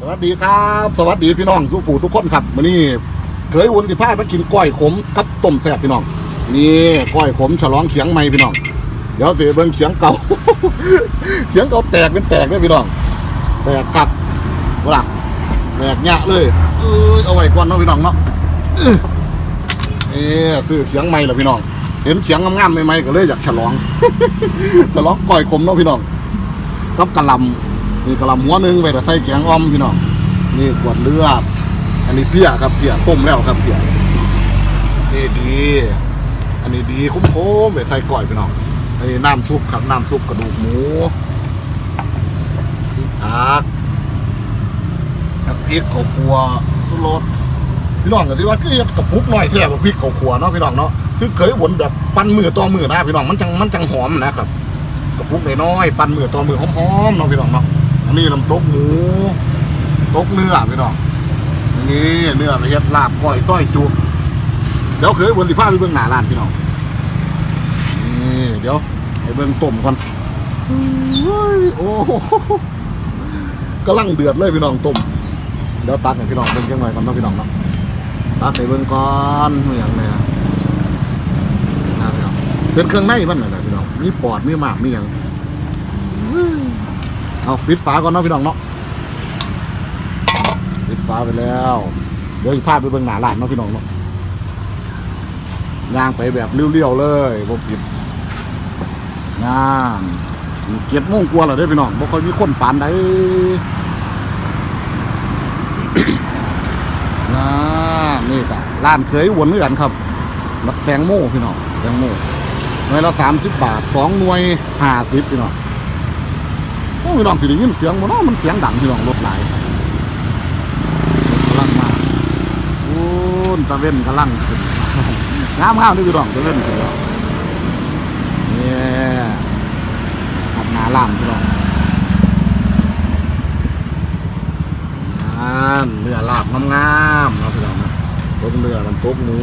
สวัสดีครับ สวัสดีพี่น้องสุผู้ทุกคนครับวันนี้เคยอุ่นที่พาไปกินก้อยขมกับต้มแซ่บพี่น้องนี่ก้อยขมฉลองเขียงใหม่พี่น้องเดี๋ยวเสียเบิ้งเขียงเก่า เขียงเก่าแตกเป็นแตกเลยพี่น้องแตกกัดว่าล่ะแตกแยะเลยเอ้ยเอาไว้ก่อนเนาะพี่น้องเนาะอื้อเอ๊ซื้อเขียงใหม่เหรอพี่น้อง เห็นเขียงงามๆใหม่ๆก็เลยอยากฉลองฉลองก้อยขมเนาะพี่น้องกับกะลำ นี่กะลำหัวหนึ่งไปแต่ใส่แกงอ่อมพี่น้องนี่ขวดเลือด อันนี้เพี้ยครับเพี้ยต้มแล้วครับเพี้ยนี่ดี อันนี้ดีคุ้มๆไปใส่ก่อยพี่น้องอันนี้น้ำซุปครับน้ำซุปกระดูกหมูพริกผักน้ำพริกข้าวคั่วสุรสพี่น้องก็ที่ว่าคือเฮ็ดกระปุกหน่อยแท้บ่พริกข้าวคั่วเนาะพี่น้องเนาะคือเคยวนแบบปั้นมือต่อมือนะพี่น้องมันจังมันจังหอมนะครับกระปุกน้อยๆปั้นมือต่อมือหอมๆเนาะพี่น้องเนาะ อันนี้น้ำตกหมูตกเนื้อพี่น้องนี่เนื้อไปเฮ็ดลาบก้อยส้อยจุเดี๋ยวเคยบนสิพาไปเบิ่งหน้าร้านพี่น้องนี่เดี๋ยวไปเบิ่งต้มก่อนโอ้ยโอ้โหกำลังเดือดเลยพี่น้องต้มเดี๋ยวตักให้พี่น้องเบิ่งจังหน่อยก่อนเนาะพี่น้องเนาะตักให้เบิ่งก่อนอย่างเนี้ยนะพี่น้องเป็นเครื่องในมันน่ะนะพี่น้องมีปอดมีหมากมีหยัง เอาปิดฝาก่อนเนาะพี่น้องเนาะปิดฝาไปแล้ว เดี๋ยวอีกภาพไปเบิ่งหน้าร้านเนาะพี่น้องเนาะย่างไปแบบเลี้ยวๆเลยบ่ปิดย่างเจ็ดโมงกว่าแล้วเด้พี่น้องบ่ค่อยมีคนปานใดน่านี่ก็ร้านเคยวนเหมือนกันครับแตงโมพี่น้องแตงโมหน่วยละสามสิบบาทสองหน่วยห้าสิบพี่น้อง พี่น้องสิได้ยินเสียงบ่เนาะมันเสียงดังพี่น้องรถหลายกำลังมาโอ้นตะเว้นกำลังขึ้นงามงามนี่พี่น้องตะเว้นขึ้นแล้วเนี่ยขับหนาล่ามพี่น้องนั่นเรือลาบงามๆเนาะพี่น้องนะต้มเรือน้ำตกหมู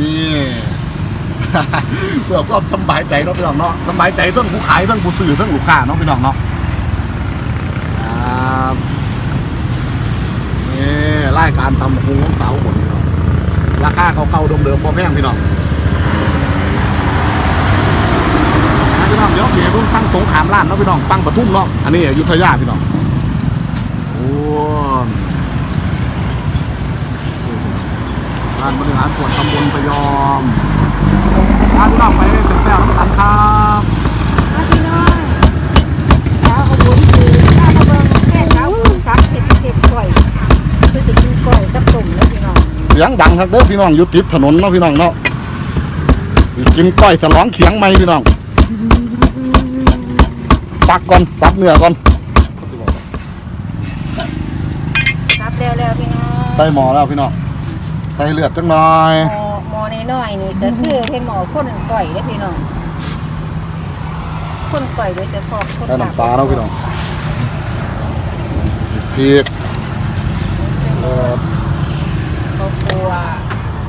นี่ เพื่อความสบายใจเนาะพี่น้องเนาะสบายใจทั้งผู้ขายทั้งผู้ซื้อทั้งลูกค้าเนาะพี่น้องเนาะนี่รายการตำพุงของสาวคนพี่น้องราคาเก่าเดิมๆบ่แพงพี่น้องนะพี่น้องเดี๋ยวเดี๋ยวเพิ่งตั้งสงขามร้านเนาะพี่น้องตั้งปทุมเนาะอันนี้อยุธยาพี่น้องโอ้ร้านบริหารส่วนตำบลประยอม พาพี่น้องไปเสร็จแล้วน้ำตาลครับมาพี่น้องเช้าเอบุญคือข้าวมาเบิ่งแค่เช้าคือซักเผ็ดเผ็ดก่อยคือจะกินก่อยกับตุ่มแล้วพี่น้องเสียงดังครับเด้อพี่น้องอยู่ติดถนนเนาะพี่น้องเนาะกินก้อยสลองเขียงไหมพี่น้องฟักก่อนฟักเนื้อก่อนซับแล้วแล้วพี่น้องใส่หมอแล้วพี่น้องใส่เลือดจังหน่อย น้อยๆนี่ก็คือเป็นหมอคนก่อยเด้อพี่น้องคนก่อยโดยเฉพาะคนใส่น้ำปลาแล้วพี่น้องพริกเลือดเขากลัว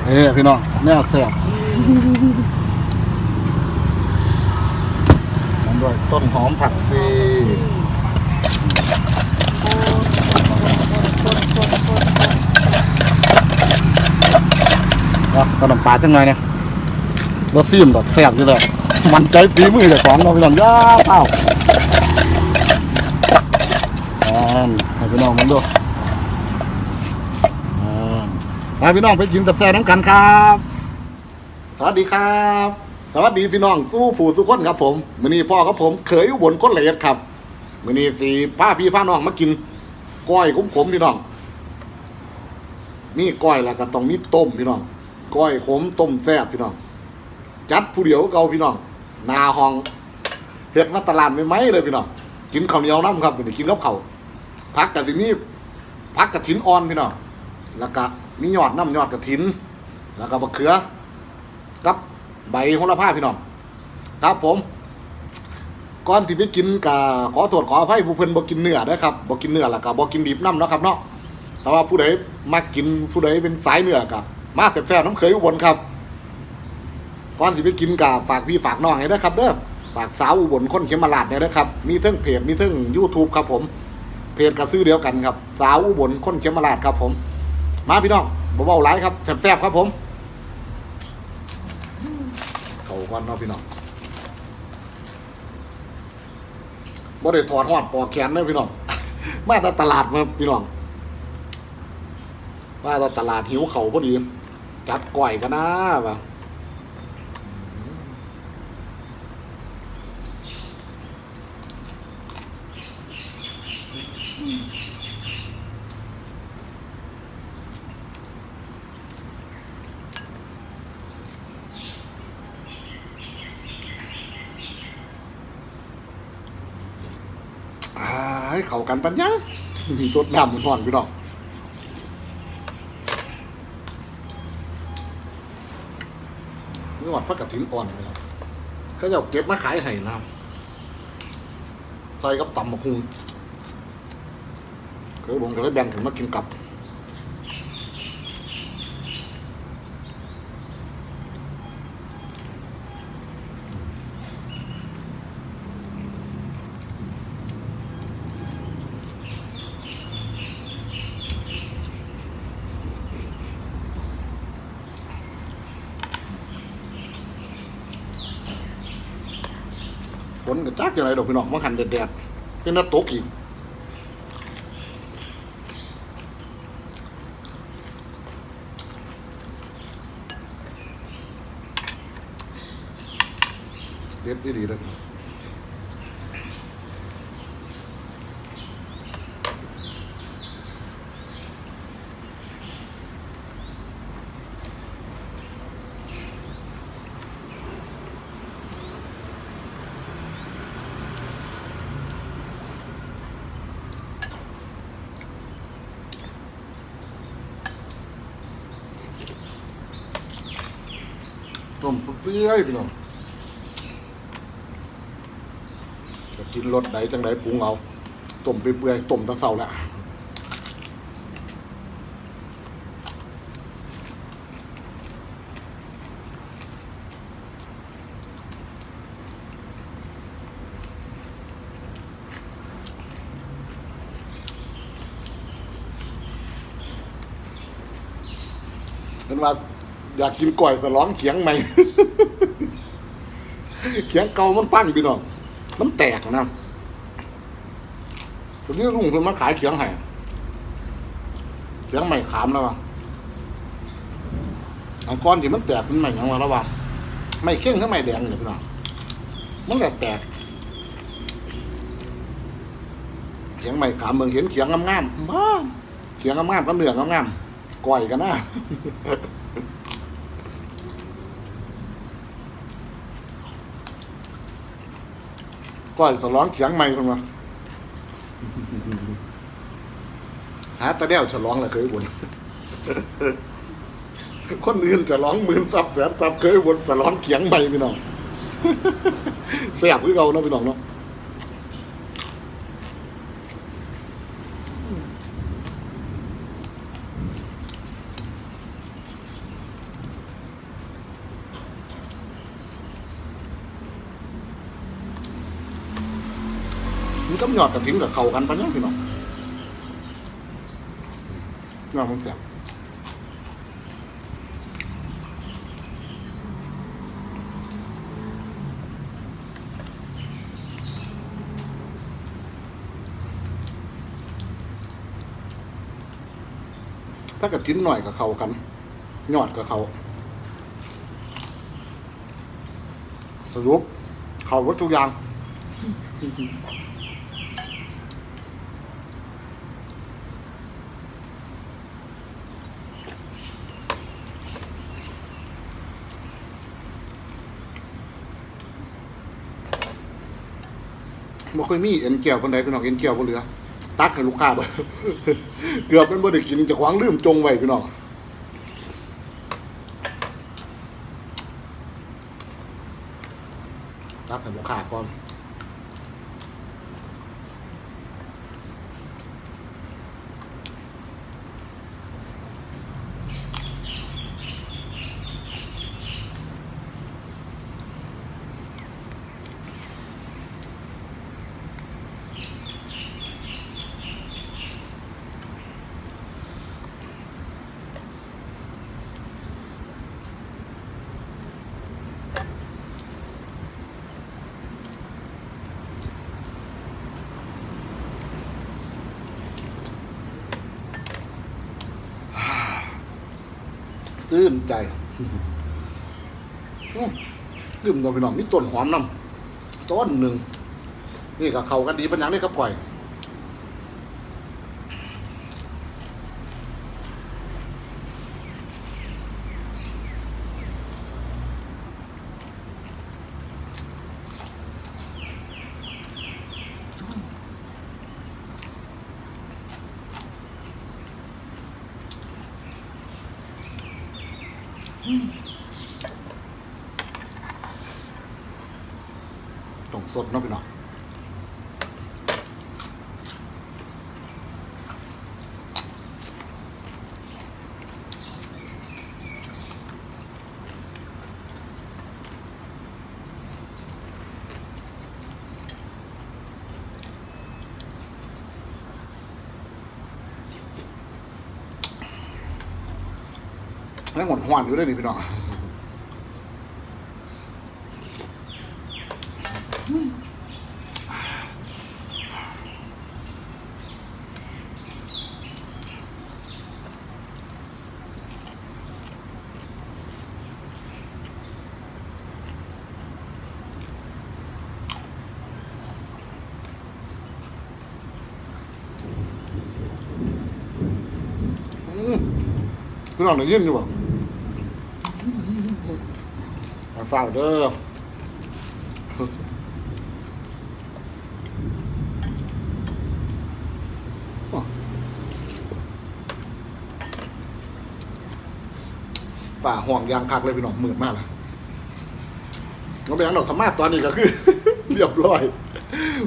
เอ้พี่น้องแนวแซ่บมันด้วยต้นหอมผักชี คนคนคนคน เนาะ ก็น้ำปลาจังหน่อยเนี่ยรสซีมแบบแซ่บอยู่เลยมันใจฝีมือเจ้าของเราะพี่น้องย่าเปล่าอ่าให้พี่น้องมันดูอ่าไปพี่น้องไปกินตับแซ่น้ำกันครับ สวัสดีครับ สวัสดีพี่น้องสู้ผู้สู้คนครับผมมือนี้พ่อกับผมเคยอุบลคนละเอียดครับมือนี้สีป้าพี่ป้าน้องมากินก้อยขมขมๆพี่น้องนี่ก้อยแล้วก็ต้องมีต้มพี่น้อง ก้อยขมต้มแซ่บพี่น้อง จัดผู้เดียวเก่าพี่น้องนาห้องเฮ็ดมาตลาดไม่ไหมเลยพี่น้องกินข้าวเหนียวน้ำครับเป็นกินกับข้าวพักกะสิมีพักกระถินอ่อนพี่น้องแล้วก็มียอดน้ำยอดกระถิน แล้วก็บะเขือ กับใบโหระพาพี่น้องครับผมก่อนที่ไปกินก็ขอโทษขออภัยผู้เพิ่นบ่กินเนื้อเด้อครับบ่กินเนื้อแล้วก็บ่กินดิบน้ำนะครับเนาะแต่ว่าผู้ใดมากินผู้ใดเป็นสายเนื้อกับ มาแซ่บๆน้ำเคยอุบลครับก่อนที่ไปกินกับฝากพี่ฝากน้องให้เด้ครับเด้อฝากสาวอุบลคนเขมราดเนี่ยเด้อครับ มีทั้งเพจมีทั้ง YouTube ครับผม เพจกับซื้อเดียวกันครับ สาวอุบลคนเขมราชครับผม มาพี่น้องบ่เบาหลายครับแซ่บๆครับผมเขาก่อนเนาะพี่น้องบ่ได้ถอดหอดปอกแขนเด้อพี่น้อง มาแต่ตลาดมาพี่น้องมาแต่ตลาดหิวเขาพอดี จัดก่อยกันนะว่ะให้เขากันปัญญาสดน้ำมันห่อนพี่น้อง วัดพระกฐินอ่อนเลยครับเขาจะเอาเก็บมาขายให้นะใส่กับตำมะคุงเคยผมก็เลยแบ่งถึงมากินกับ ฝนก็ จักอย่างไรดอกพี่น้องมันหันแดดๆเป็นหน้าตกอีกเด็ดดีๆเลยต้ มเปรี้ยพี่น้องจะกินรสใดจังใดปรุงเอาต้มเปื่อยๆต้มตะเสาแหละเป็นว่าอยากกินก่อยสลองเขียงใหม่ เขียงเก่ามันปั้นพี่น้องมันแตกนะตอนนี้ลุงคนมาขายเขียงให้เขียงใหม่ขามแล้ววะอังก้อนที่มันแตกมันใหม่ยังวะแล้ววะไม่เข่งถ้าไม่แดงเนี่ยพี่น้องมันก็แตกเขียงใหม่ขามเมืองเห็นเขียงงามๆบ้าเขียงงามๆก็เหนื้องามๆก่อยกันนะ ก้อยสลองเขียงใหม่คนวะหาตะเดี่ยวฉลองละเคยบนคนอื่นจะร้องหมื่นตับแสนตับเคยบนฉลองเขียงใหม่พี่น้องแซ่บคือเราเนาะพี่น้องเนาะ นก็หยอดกระถิ่นกับเขากันปะเนี่ยพี่น้องน่ามันแซ่บถ้ากระถิ่นหน่อยกับเขากัน หยอดกับเขาสรุปเขาวัตถุยาง บ่ค่อยมีเอ็นแก้วปานใดพี่น้องเอ็นแก้วบ่เหลือ ตักให้ลูกค้าเบ่เกือบมันบ่ได้กินจะขวางลืมจงไว้พี่น้องตักให้ลูกค้าก่อน ตื่นใจดื่มตัวพี่น้องนี่ต้นหอมน้ำต้นหนึ่งนี่กับเขากันดีปัญญังนี่ครับก่อย สดเนาะพี่น้องแล้วหมดหวานอยู่ด้วยนี่พี่น้อง อืม พี่น้องได้ยินอยู่บ่มาฝากเด้อฝ่าห่วงยางคักเลยพี่น้องมืดมากลยน้องแบงค์ดอกธรรมะตอนนี้ก็คือ เรียบร้อย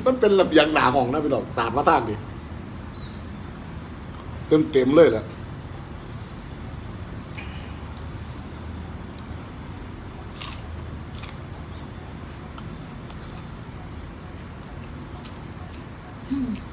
มันเป็นระเบียงหนาห้องนะพี่น้องสามมาทางดิเต็มเต็มเลยแหละ Hmm.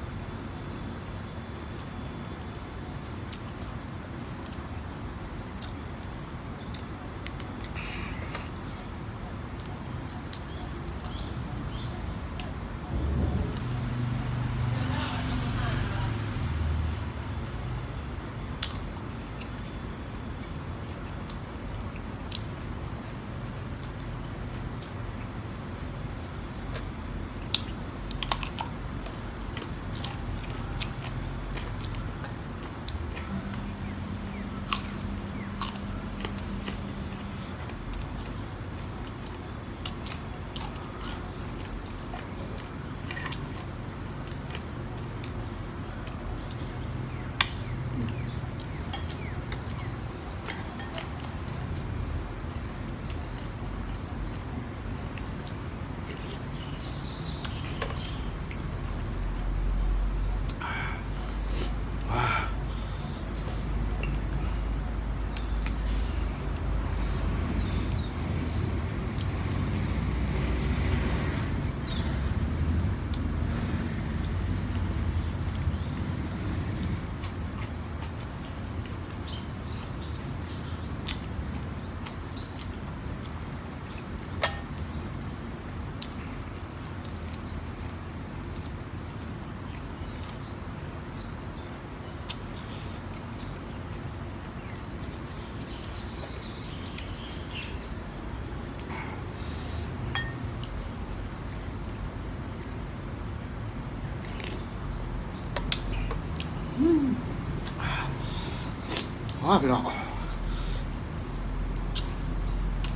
อ๋อพี่น้อง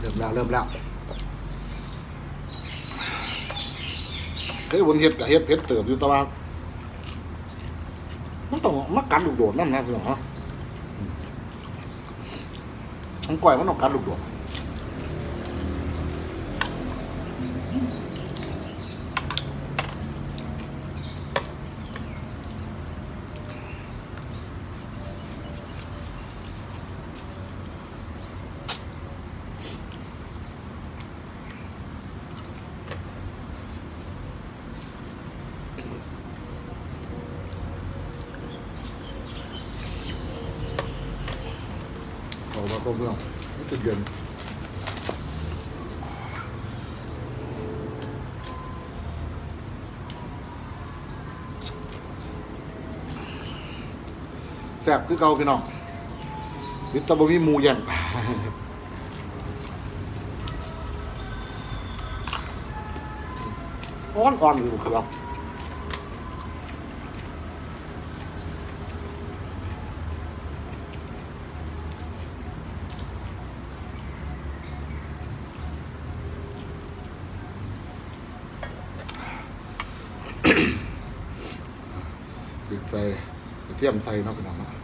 เริ่มแล้วเริ่มแล้วเฮ้ยวนเห็ดกับเห็ดเพชรเติบอยู่ตะวันมันต้องมากันลูกโดดนั่นนะพี่น้องเนาะอืมมันก่อยมันต้องกันลูกโดด เขาว่าก็เรื่องมันจะเย็นแซ่บคือเก่าพี่น้องวิตาบ่มีหมูอย่างอ่อนอ่อนอยู่ครับ บิดใส่กระเทียมใส่เนาะพี่น้องเนาะ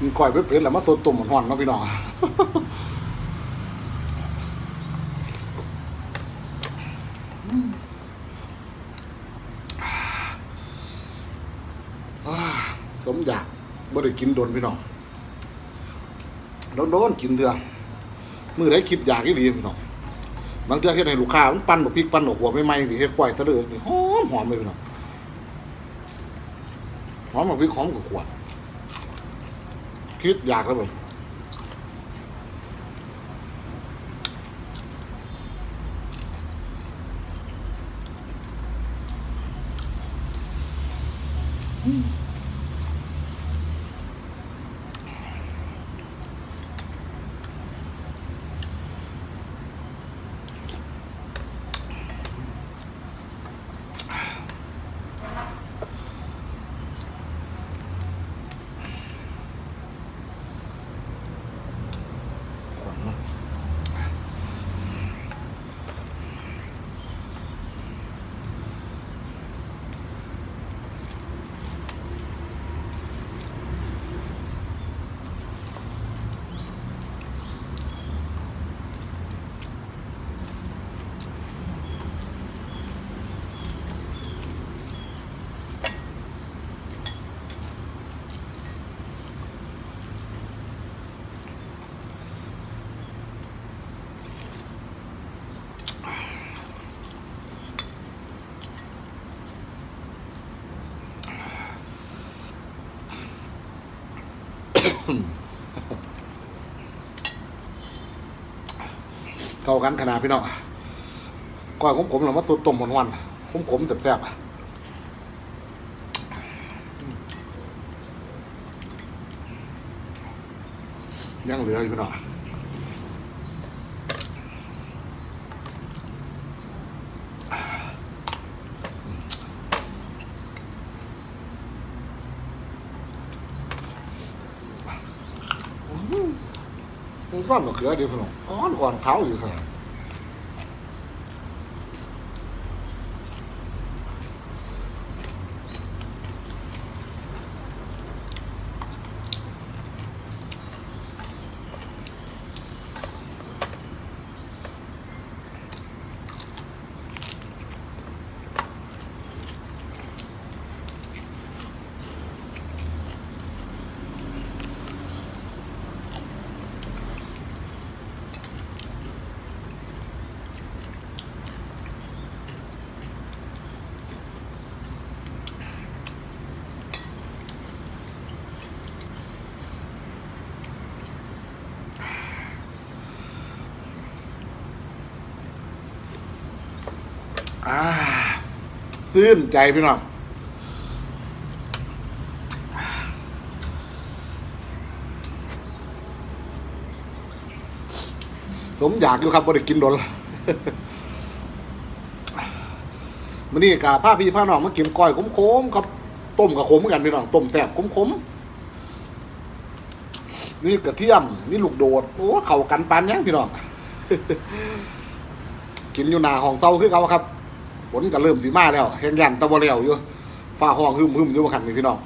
มันก่อยเผ็ดๆแล้วมาสดตุ่มหอนๆเนาะพี่น้องสมอยากบ่ได้กินโดนพี่น้องโดนๆกินเถื่อมือได้คิดอยากอีหลีพี่น้องบางเทื่อเฮ็ดให้ลูกค้ามันปั่นบ่พริกปั่นหัวไม่ไหม้สิเฮ็ดปล่อยตะเลิดนี่หอมหอมเลยพี่น้องหอมแบบพริกหอมกว่าขวด คิดอยากแล้วเบ่ เข้ากันขนาดพี่น้องก้อยขมๆแล้วมาสดต้มหวานๆขมแซ่บๆยังเหลืออยู่พี่น้องมันก้อนมะเขือเดียวพี่น้อง อ่อนอ่อนเขาอยู่ขนาดอ่า ซื่นใจพี่น้องสมอยากอยู่ครับบ่ได้กินโดนละมื้อนี้กะผ้าพี่ผ้าน้องมากินก้อยขมๆครับต้มกับขมกันพี่น้องต้มแซ่บขมๆนี่กระเทียมนี่ลูกโดดโอ้เข้ากันปานยังพี่น้องกินอยู่หนาห้องเซาคือเขาครับ ฝนก็เริ่มสีมาแล้วเห็นยันตะวันแล้วอยู่ฟ้าห้องหึมหึมอยู่บ่คันนี่พี่น้อง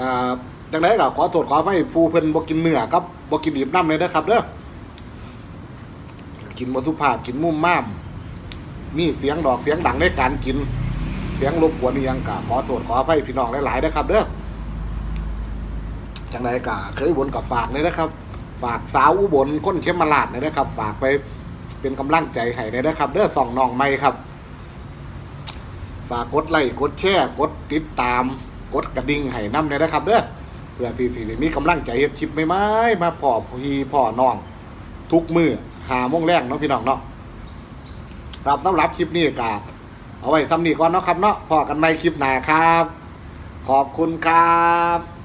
อ่าจังไดก็ขอโทษขอให้ผู้เพิ่นบ่กินเนื้อกับบ่กินดิบน้ำเลยนะครับเด้อกินบ่สุภาพกินมุ่มม่ามมีเสียงดอกเสียงดังในการกิน เสียงรบกวนนี่ยังกะขอโทษขออภัยพี่น้องหลายๆนะครับเด้อจังไดกะเคยบนกับฝากเลยนะครับ ฝากสาวอุบลก้นเข้มมาลาดเลยนะครับ ฝากไป เป็นกำลังใจให้เลยนะครับ เด้อส่องน้องไม่ครับ ฝากกดไลค์กดแชร์กดติดตาม กดกระดิ่งให้น้ำเลยนะครับ เด้อเพื่อที่สิได้มีกำลังใจเฮ็ดคลิปใหม่ๆมาพ่อพี่พ่อน้อง ทุกมือหาโมงแรงเนาะพี่น้องเนาะครับสำหรับคลิปนี้ก็เอาไว้ซ้ำนี้ก่อนเนาะครับเนาะพอกันใหม่คลิปหน้าครับ ขอบคุณครับ